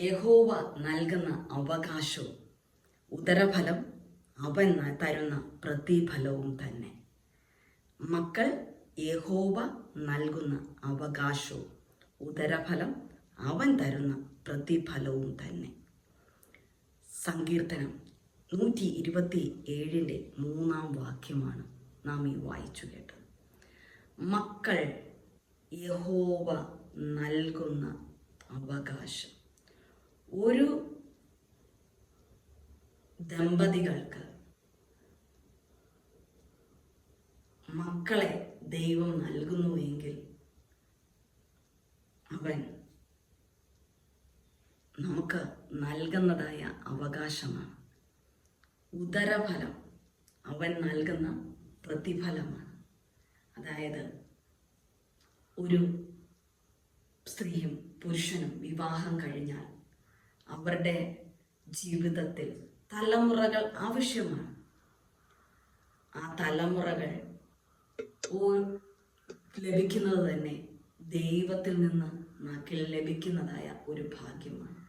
യഹോവ നൽകുന്ന അവകാശവും ഉദരഫലം അവൻ തരുന്ന പ്രതിഫലവും തന്നെ. മക്കൾ യഹോവ നൽകുന്ന അവകാശവും ഉദരഫലം അവൻ തരുന്ന പ്രതിഫലവും തന്നെ. സങ്കീർത്തനം നൂറ്റി ഇരുപത്തി ഏഴിന്റെ മൂന്നാം വാക്യമാണ് നാം ഈ വായിച്ചു കേട്ടത്. മക്കൾ യഹോവ നൽകുന്ന അവകാശം ഒരു ദമ്പതികൾക്ക് മക്കളെ ദൈവം നൽകുന്നുവെങ്കിൽ അവൻ നമുക്ക് നൽകുന്നതായ അവകാശമാണ്. ഉദരഫലം അവൻ നൽകുന്ന പ്രതിഫലമാണ്. അതായത് ഒരു സ്ത്രീയും പുരുഷനും വിവാഹം കഴിഞ്ഞാൽ അവരുടെ ജീവിതത്തിൽ തലമുറകൾ ആവശ്യമാണ്. ആ തലമുറകൾ ലഭിക്കുന്നത് തന്നെ ദൈവത്തിൽ നിന്ന് നമുക്ക് ലഭിക്കുന്നതായ ഒരു ഭാഗ്യമാണ്.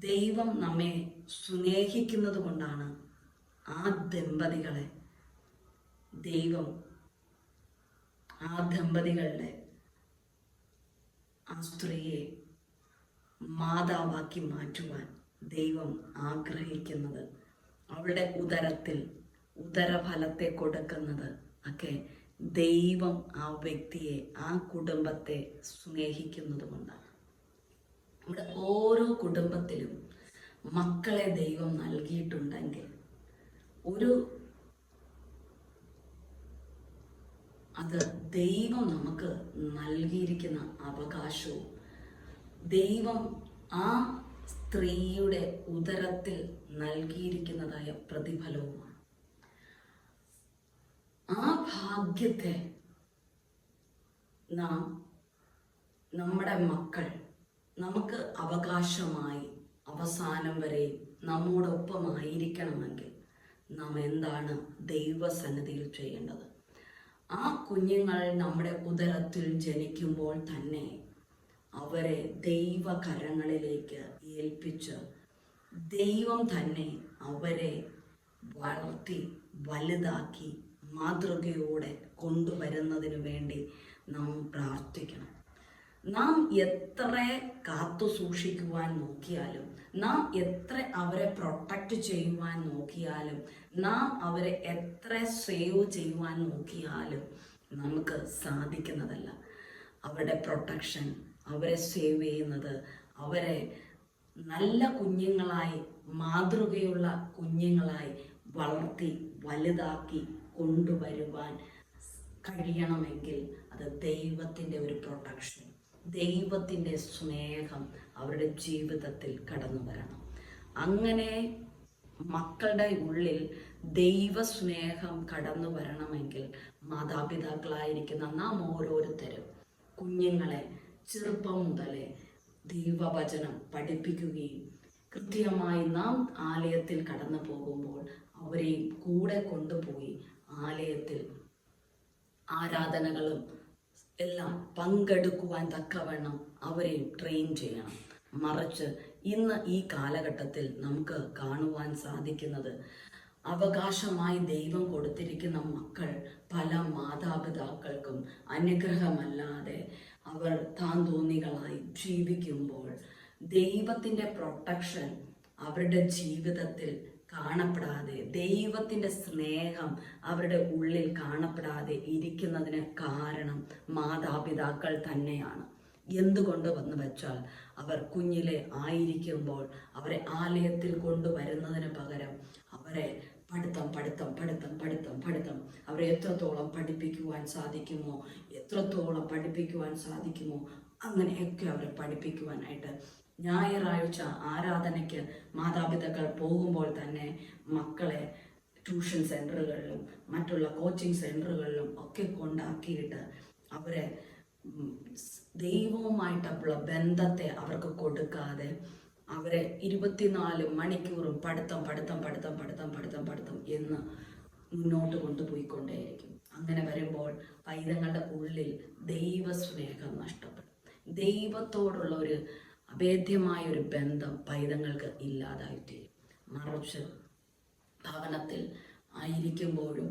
ദൈവം നമ്മെ സ്നേഹിക്കുന്നത് കൊണ്ടാണ് ആ ദമ്പതികളെ ദൈവം ആ ദമ്പതികളുടെ ആ സ്ത്രീയെ മാതാവാക്കി മാറ്റുവാൻ ദൈവം ആഗ്രഹിക്കുന്നത്. അവളുടെ ഉദരത്തിൽ ഉദരഫലത്തെ കൊടുക്കുന്നത് ഒക്കെ ദൈവം ആ വ്യക്തിയെ ആ കുടുംബത്തെ സ്നേഹിക്കുന്നത് കൊണ്ടാണ് നമ്മുടെ ഓരോ കുടുംബത്തിലും മക്കളെ ദൈവം നൽകിയിട്ടുണ്ടെങ്കിൽ ഒരു അത് ദൈവം നമുക്ക് നൽകിയിരിക്കുന്ന അവകാശവും ദൈവം ആ സ്ത്രീയുടെ ഉദരത്തിൽ നൽകിയിരിക്കുന്നതായ പ്രതിഫലവുമാണ്. ആ ഭാഗ്യത്തെ നാം നമ്മുടെ മക്കൾ നമുക്ക് അവകാശമായി അവസാനം വരെ നമ്മോടൊപ്പമായിരിക്കണമെങ്കിൽ നാം എന്താണ് ദൈവസന്നിധിയിൽ ചെയ്യേണ്ടത്? ആ കുഞ്ഞുങ്ങൾ നമ്മുടെ ഉദരത്തിൽ ജനിക്കുമ്പോൾ തന്നെ അവരെ ദൈവകരങ്ങളിലേക്ക് ഏൽപ്പിച്ച് ദൈവം തന്നെ അവരെ വളർത്തി വലുതാക്കി മാതൃകയോടെ കൊണ്ടുവരുന്നതിനു വേണ്ടി നാം പ്രാർത്ഥിക്കണം. നാം എത്ര കാത്തു സൂക്ഷിക്കുവാൻ നോക്കിയാലും നാം എത്ര അവരെ പ്രൊട്ടക്റ്റ് ചെയ്യുവാൻ നോക്കിയാലും നാം അവരെ എത്ര സേവ് ചെയ്യുവാൻ നോക്കിയാലും നമുക്ക് സാധിക്കുന്നതല്ല. അവരുടെ പ്രൊട്ടക്ഷൻ അവരെ സേവ് ചെയ്യുന്നത്. അവരെ നല്ല കുഞ്ഞുങ്ങളായി മാതൃകയുള്ള കുഞ്ഞുങ്ങളായി വളർത്തി വലുതാക്കി കൊണ്ടുവരുവാൻ കഴിയണമെങ്കിൽ അത് ദൈവത്തിന്റെ ഒരു പ്രൊട്ടക്ഷൻ ദൈവത്തിന്റെ സ്നേഹം അവരുടെ ജീവിതത്തിൽ കടന്നു വരണം. അങ്ങനെ മക്കളുടെ ഉള്ളിൽ ദൈവസ്നേഹം കടന്നു വരണമെങ്കിൽ മാതാപിതാക്കളായിരിക്കുന്ന നാം ഓരോരുത്തരും കുഞ്ഞുങ്ങളെ ചെറുപ്പം മുതലേ ദൈവവചനം പഠിപ്പിക്കുകയും കൃത്യമായി നാം ആലയത്തിൽ കടന്നു പോകുമ്പോൾ അവരെയും കൂടെ കൊണ്ടുപോയി ആലയത്തിൽ ആരാധനകളും എല്ലാം പങ്കെടുക്കുവാൻ തക്കവണ്ണം അവരെയും ട്രെയിൻ ചെയ്യണം. മറിച്ച് ഇന്ന് ഈ കാലഘട്ടത്തിൽ നമുക്ക് കാണുവാൻ സാധിക്കുന്നത് അവകാശമായി ദൈവം കൊടുത്തിരിക്കുന്ന മക്കൾ പല മാതാപിതാക്കൾക്കും അനുഗ്രഹമല്ലാതെ അവർ താൻ തോന്നികളായി ജീവിക്കുമ്പോൾ ദൈവത്തിന്റെ പ്രൊട്ടക്ഷൻ അവരുടെ ജീവിതത്തിൽ കാണപ്പെടാതെ ദൈവത്തിന്റെ സ്നേഹം അവരുടെ ഉള്ളിൽ കാണപ്പെടാതെ ഇരിക്കുന്നതിന് കാരണം മാതാപിതാക്കൾ തന്നെയാണ്. എന്തുകൊണ്ട് വന്നു വെച്ചാൽ അവർ കുഞ്ഞിലെ ആയിരിക്കുമ്പോൾ അവരെ ആലയത്തിൽ കൊണ്ടുവരുന്നതിന് പകരം അവരെ പഠിത്തം പഠിത്തം പഠിത്തം പഠിത്തം പഠിത്തം അവരെ എത്രത്തോളം പഠിപ്പിക്കുവാൻ സാധിക്കുമോ എത്രത്തോളം പഠിപ്പിക്കുവാൻ സാധിക്കുമോ അങ്ങനെയൊക്കെ അവരെ പഠിപ്പിക്കുവാനായിട്ട് ഞായറാഴ്ച ആരാധനയ്ക്ക് മാതാപിതാക്കൾ പോകുമ്പോൾ തന്നെ മക്കളെ ട്യൂഷൻ സെന്ററുകളിലും മറ്റുള്ള കോച്ചിങ് സെന്ററുകളിലും ഒക്കെ കൊണ്ടാക്കിയിട്ട് അവരെ ദൈവവുമായിട്ടുള്ള ബന്ധത്തെ അവർക്ക് കൊടുക്കാതെ അവരെ ഇരുപത്തിനാല് മണിക്കൂറും പഠിത്തം പഠിത്തം പഠിത്തം പഠിത്തം പഠിത്തം പഠിത്തം എന്ന് മുന്നോട്ട് കൊണ്ടുപോയിക്കൊണ്ടേയിരിക്കും. അങ്ങനെ വരുമ്പോൾ പൈതങ്ങളുടെ ഉള്ളിൽ ദൈവസ്നേഹം നഷ്ടപ്പെടും. ദൈവത്തോടുള്ള ഒരു അഭേദ്യമായ ഒരു ബന്ധം പൈതങ്ങൾക്ക് ഇല്ലാതായിത്തീരും. മറിച്ച് ഭവനത്തിൽ ആയിരിക്കുമ്പോഴും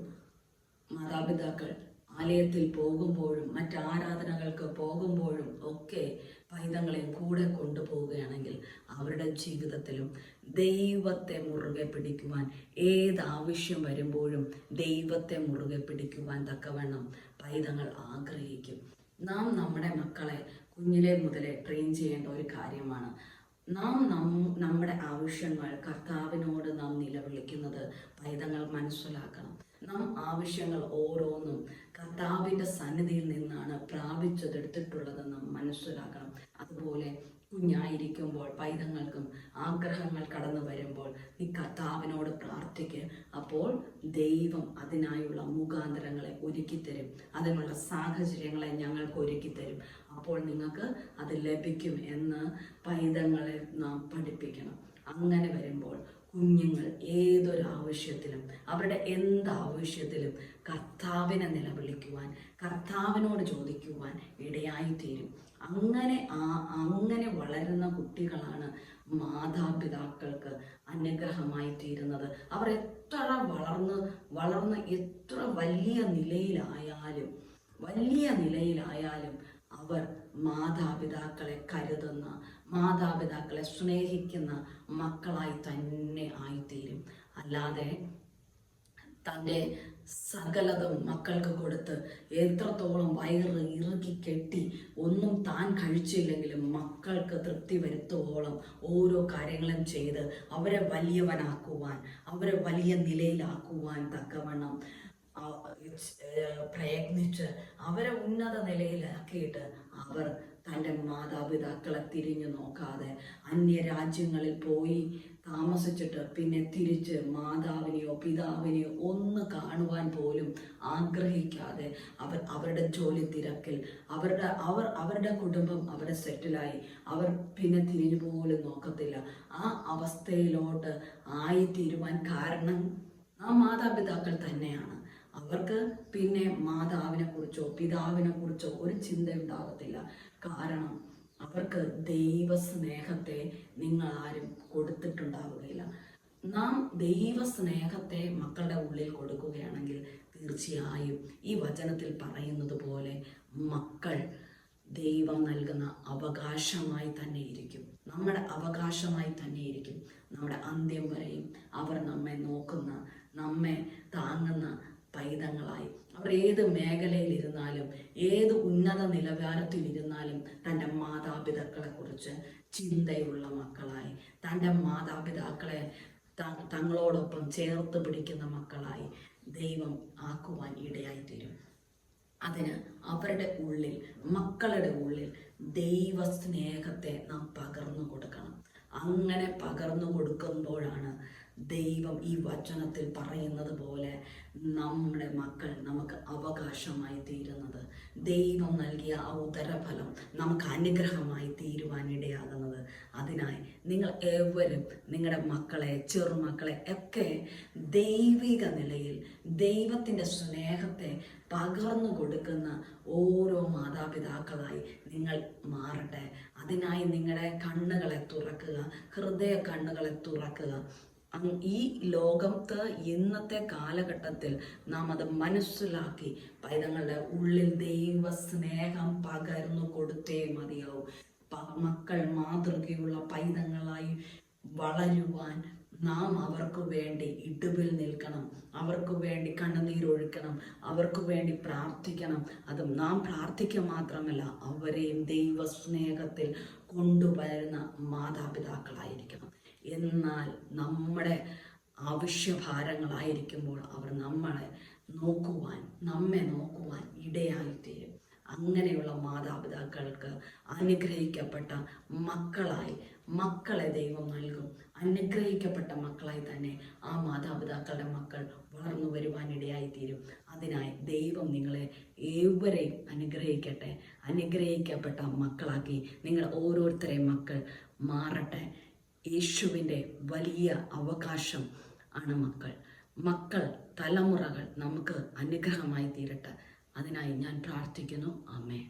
മാതാപിതാക്കൾ ആലയത്തിൽ പോകുമ്പോഴും മറ്റ് ആരാധനകൾക്ക് പോകുമ്പോഴും ഒക്കെ പൈതങ്ങളെ കൂടെ കൊണ്ടുപോവുകയാണെങ്കിൽ അവരുടെ ജീവിതത്തിലും ദൈവത്തെ മുറുകെ പിടിക്കുവാൻ ഏത് ആവശ്യം വരുമ്പോഴും ദൈവത്തെ മുറുകെ പിടിക്കുവാൻ തക്കവണ്ണം പൈതങ്ങൾ ആഗ്രഹിക്കും. നാം നമ്മുടെ മക്കളെ കുഞ്ഞിലെ മുതലേ ട്രെയിൻ ചെയ്യേണ്ട ഒരു കാര്യമാണ്. നാം നമ്മുടെ ആവശ്യങ്ങൾ കർത്താവിനോട് നാം നിലവിളിക്കുന്നത് പൈതങ്ങൾ മനസ്സിലാക്കണം. നാം ആവശ്യങ്ങൾ ഓരോന്നും കർത്താവിന്റെ സന്നിധിയിൽ നിന്നാണ് പ്രാപിച്ചതെടുത്തിട്ടുള്ളത് നാം മനസ്സിലാക്കണം. അതുപോലെ കുഞ്ഞായിരിക്കുമ്പോൾ പൈതങ്ങൾക്കും ആഗ്രഹങ്ങൾ കടന്നു വരുമ്പോൾ നീ കർത്താവിനോട് പ്രാർത്ഥിക്ക്. അപ്പോൾ ദൈവം അതിനായുള്ള മുഖാന്തരങ്ങളെ ഒരുക്കിത്തരും. അതിനുള്ള സാഹചര്യങ്ങളെ ഞങ്ങൾക്ക് ഒരുക്കിത്തരും. അപ്പോൾ നിങ്ങൾക്ക് അത് ലഭിക്കും എന്ന് പൈതങ്ങളെ നാം പഠിപ്പിക്കണം. അങ്ങനെ വരുമ്പോൾ കുഞ്ഞുങ്ങൾ ഏതൊരു ആവശ്യത്തിലും അവരുടെ എന്താവശ്യത്തിലും കർത്താവിനെ നിലവിളിക്കുവാൻ കർത്താവിനോട് ചോദിക്കുവാൻ ഇടയായിത്തീരും. അങ്ങനെ ആ അങ്ങനെ വളരുന്ന കുട്ടികളാണ് മാതാപിതാക്കൾക്ക് അനുഗ്രഹമായി തീരുന്നത് അവർ എത്ര വളർന്ന് വളർന്ന് എത്ര വലിയ നിലയിലായാലും വലിയ നിലയിലായാലും അവർ മാതാപിതാക്കളെ കരുതുന്ന മാതാപിതാക്കളെ സ്നേഹിക്കുന്ന മക്കളായി തന്നെ ആയിത്തീരും. അല്ലാതെ തന്റെ സകലതും മക്കൾക്ക് കൊടുത്ത് എത്രത്തോളം വയറ് ഇറുകി കെട്ടി ഒന്നും താൻ കഴിച്ചില്ലെങ്കിലും മക്കൾക്ക് തൃപ്തി വരുത്തോളം ഓരോ കാര്യങ്ങളും ചെയ്ത് അവരെ വലിയവനാക്കുവാൻ അവരെ വലിയ നിലയിലാക്കുവാൻ തക്കവണ്ണം പ്രയത്നിച്ച് അവരെ ഉന്നത നിലയിലാക്കിയിട്ട് അവർ തന്റെ മാതാപിതാക്കളെ തിരിഞ്ഞു നോക്കാതെ അന്യരാജ്യങ്ങളിൽ പോയി താമസിച്ചിട്ട് പിന്നെ തിരിച്ച് മാതാവിനെയോ പിതാവിനെയോ ഒന്ന് കാണുവാൻ പോലും ആഗ്രഹിക്കാതെ അവർ അവരുടെ ജോലി തിരക്കിൽ അവരുടെ അവർ അവരുടെ കുടുംബം അവിടെ സെറ്റിലായി. അവർ പിന്നെ തിരിഞ്ഞു പോലും നോക്കത്തില്ല. ആ അവസ്ഥയിലോട്ട് ആയിത്തീരുവാൻ കാരണം ആ മാതാപിതാക്കൾ തന്നെയാണ്. അവർക്ക് പിന്നെ മാതാവിനെ കുറിച്ചോ പിതാവിനെ കുറിച്ചോ ഒരു ചിന്ത ഉണ്ടാകത്തില്ല കാരണം അവർക്ക് ദൈവസ്നേഹത്തെ നിങ്ങൾ ആരും കൊടുത്തിട്ടുണ്ടാവുകയില്ല. നാം ദൈവസ്നേഹത്തെ മക്കളുടെ ഉള്ളിൽ കൊടുക്കുകയാണെങ്കിൽ തീർച്ചയായും ഈ വചനത്തിൽ പറയുന്നത് പോലെ മക്കൾ ദൈവം നൽകുന്ന അവകാശമായി തന്നെ ഇരിക്കും. നമ്മുടെ അവകാശമായി തന്നെ ഇരിക്കും. നമ്മുടെ അന്ത്യം വരെയും അവർ നമ്മെ നോക്കുന്ന നമ്മെ താങ്ങുന്ന പൈതങ്ങളായി അവർ ഏത് മേഖലയിലിരുന്നാലും ഏത് ഉന്നത നിലവാരത്തിലിരുന്നാലും തന്റെ മാതാപിതാക്കളെ കുറിച്ച് ചിന്തയുള്ള മക്കളായി. തന്റെ മാതാപിതാക്കളെ തങ്ങളോടൊപ്പം ചേർത്ത് പിടിക്കുന്ന മക്കളായി ദൈവം ആക്കുവാൻ ഇടയായിത്തീരും. അതിന് അവരുടെ ഉള്ളിൽ മക്കളുടെ ഉള്ളിൽ ദൈവസ്നേഹത്തെ നാം പകർന്നു കൊടുക്കണം. അങ്ങനെ പകർന്നു കൊടുക്കുമ്പോഴാണ് ദൈവം ഈ വചനത്തിൽ പറയുന്നത് പോലെ നമ്മുടെ മക്കൾ നമുക്ക് അവകാശമായി തീരുന്നത്. ദൈവം നൽകിയ ആ ഉദരഫലം നമുക്ക് അനുഗ്രഹമായി തീരുവാനിടയാകുന്നത് അതിനായി നിങ്ങൾ ഏവരും നിങ്ങളുടെ മക്കളെ ചെറുമക്കളെ ഒക്കെ ദൈവിക നിലയിൽ ദൈവത്തിന്റെ സ്നേഹത്തെ പകർന്നു കൊടുക്കുന്ന ഓരോ മാതാപിതാക്കളായി നിങ്ങൾ മാറട്ടെ. അതിനായി നിങ്ങളുടെ കണ്ണുകളെ തുറക്കുക ഹൃദയ കണ്ണുകളെ തുറക്കുക. ഈ ലോകത്ത് ഇന്നത്തെ കാലഘട്ടത്തിൽ നാം അത് മനസ്സിലാക്കി പൈതങ്ങളുടെ ഉള്ളിൽ ദൈവ സ്നേഹം പകർന്നു കൊടുത്തേ മതിയാവും. മക്കൾ മാതൃകയുള്ള പൈതങ്ങളായി വളരുവാൻ നാം അവർക്ക് വേണ്ടി ഇടുവിൽ നിൽക്കണം. അവർക്ക് വേണ്ടി കണ്ണുനീരൊഴുക്കണം അവർക്ക് വേണ്ടി പ്രാർത്ഥിക്കണം. അത് നാം പ്രാർത്ഥിക്കുക മാത്രമല്ല അവരെയും ദൈവ സ്നേഹത്തിൽ കൊണ്ടുവരുന്ന മാതാപിതാക്കളായിരിക്കണം. എന്നാൽ നമ്മുടെ ആവശ്യഭാരങ്ങളായിരിക്കുമ്പോൾ അവർ നമ്മളെ നോക്കുവാൻ നമ്മെ നോക്കുവാൻ ഇടയായിത്തീരും. അങ്ങനെയുള്ള മാതാപിതാക്കൾക്ക് അനുഗ്രഹിക്കപ്പെട്ട മക്കളായി മക്കളെ ദൈവം നൽകും. അനുഗ്രഹിക്കപ്പെട്ട മക്കളായി തന്നെ ആ മാതാപിതാക്കളുടെ മക്കൾ വളർന്നു വരുവാൻ ഇടയായിത്തീരും. അതിനായി ദൈവം നിങ്ങളെ ഏവരെയും അനുഗ്രഹിക്കട്ടെ. അനുഗ്രഹിക്കപ്പെട്ട മക്കളാക്കി നിങ്ങൾ ഓരോരുത്തരെയും മക്കൾ മാറട്ടെ. യേശുവിന്റെ വലിയ അവകാശം ആണ് മക്കൾ. മക്കൾ തലമുറകൾ നമുക്ക് അനുഗ്രഹമായി തീരട്ടെ. അതിനായി ഞാൻ പ്രാർത്ഥിക്കുന്നു. അമ്മേ